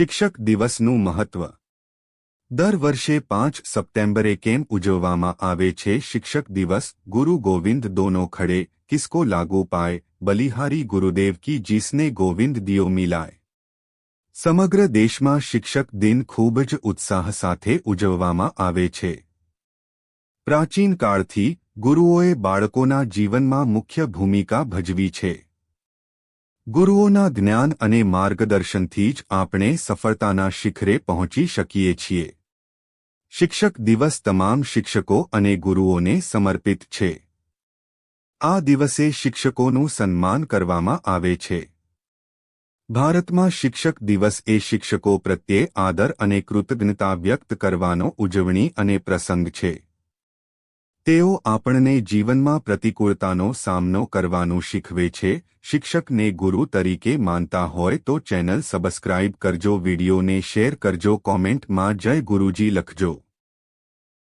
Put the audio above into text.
શિક્ષક દિવસનું મહત્વ. દર વર્ષે પાંચ સપ્ટેમ્બરે કેમ ઉજવવામાં આવે છે શિક્ષક દિવસ? ગુરુ ગોવિંદ દોનો ખડે, કિસકો લાગુ પાય, બલિહારી ગુરુદેવ કી જીસને ગોવિંદ દિયો મિલાય. સમગ્ર દેશમાં શિક્ષક દિન ખૂબ જ ઉત્સાહ સાથે ઉજવવામાં આવે છે. પ્રાચીન કાળથી ગુરુઓએ બાળકોના જીવનમાં મુખ્ય ભૂમિકા ભજવી છે. ગુરુઓના જ્ઞાન અને માર્ગદર્શનથી જ આપણે સફળતાના શિખરે પહોંચી શકીએ છીએ. શિક્ષક દિવસ તમામ શિક્ષકો અને ગુરુઓને સમર્પિત છે. આ દિવસે શિક્ષકોનું સન્માન કરવામાં આવે છે. ભારતમાં શિક્ષક દિવસ એ શિક્ષકો પ્રત્યે આદર અને કૃતજ્ઞતા વ્યક્ત કરવાનો ઉજવણી અને પ્રસંગ છે. તેઓ આપણને જીવનમાં પ્રતિકૂળતાનો સામનો કરવાનું શીખવે છે. શિક્ષકને ગુરુ તરીકે માનતા હોય તો ચેનલ સબસ્ક્રાઇબ કરજો, વિડીયોને શેર કરજો, કોમેન્ટમાં જય ગુરુજી લખજો.